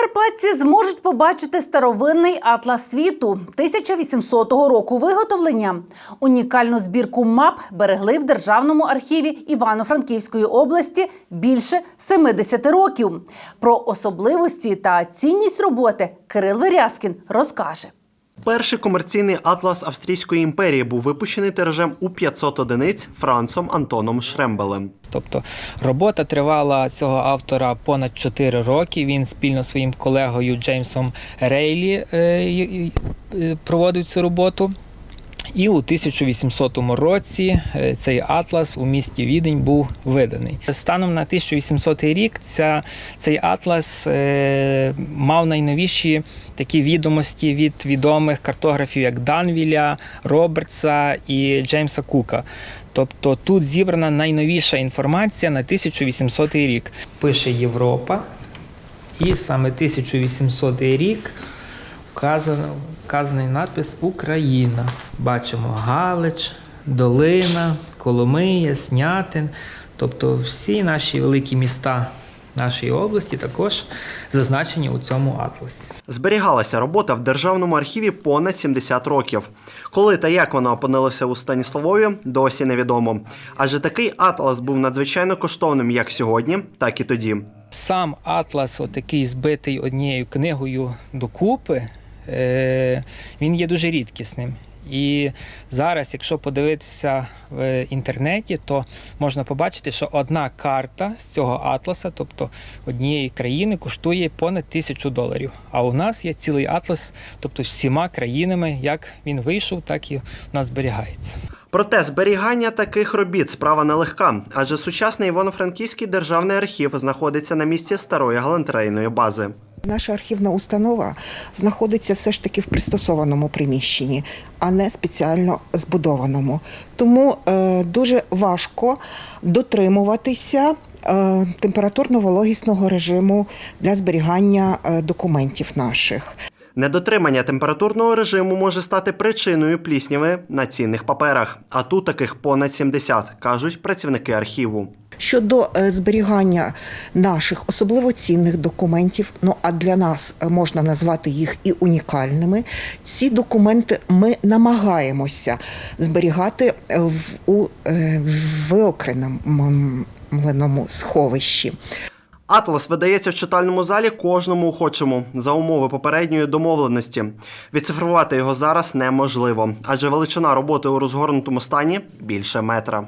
Прикарпатці зможуть побачити старовинний атлас світу 1800 року виготовлення. Унікальну збірку мап берегли в Державному архіві Івано-Франківської області більше 70 років. Про особливості та цінність роботи Кирил Верязкін розкаже. Перший комерційний атлас Австрійської імперії був випущений тиражем у 500 одиниць Францом Антоном Шрембелем. Тобто робота тривала цього автора понад 4 роки. Він спільно своїм колегою Джеймсом Рейлі е, е, проводив цю роботу. І у 1800 році е, цей атлас у місті Відень був виданий. Станом на 1800 рік ця, цей атлас е, мав найновіші такі відомості від відомих картографів, як Данвіля, Робертса і Джеймса Кука. Тобто тут зібрана найновіша інформація на 1800 рік. Пише Європа, і саме 1800 рік вказано, вказаний надпис Україна. Бачимо Галич, Долина, Коломия, Снятин. Тобто всі наші великі міста нашої області також зазначені у цьому атласі. Зберігалася робота в Державному архіві понад 70 років. Коли та як вона опинилася у Станіславові, досі невідомо. Адже такий атлас був надзвичайно коштовним як сьогодні, так і тоді. Сам атлас, отакий збитий однією книгою докупи, він є дуже рідкісним. І зараз, якщо подивитися в інтернеті, то можна побачити, що одна карта з цього атласа, тобто однієї країни, коштує понад тисячу доларів. А у нас є цілий атлас, тобто всіма країнами, як він вийшов, так і у нас зберігається. Проте зберігання таких робіт справа нелегка, адже сучасний Івано-Франківський державний архів знаходиться на місці старої галантерейної бази. Наша архівна установа знаходиться все ж таки в пристосованому приміщенні, а не спеціально збудованому. Тому е, дуже важко дотримуватися е, температурно-вологісного режиму для зберігання е, документів наших. Недотримання температурного режиму може стати причиною плісняви на цінних паперах, а тут таких понад 70, кажуть працівники архіву. Щодо е, зберігання наших особливо цінних документів, ну а для нас е, можна назвати їх і унікальними. Ці документи ми намагаємося зберігати в у е, виокремленому сховищі. Атлас видається в читальному залі кожному охочому за умови попередньої домовленості. Відцифрувати його зараз неможливо, адже величина роботи у розгорнутому стані більше метра.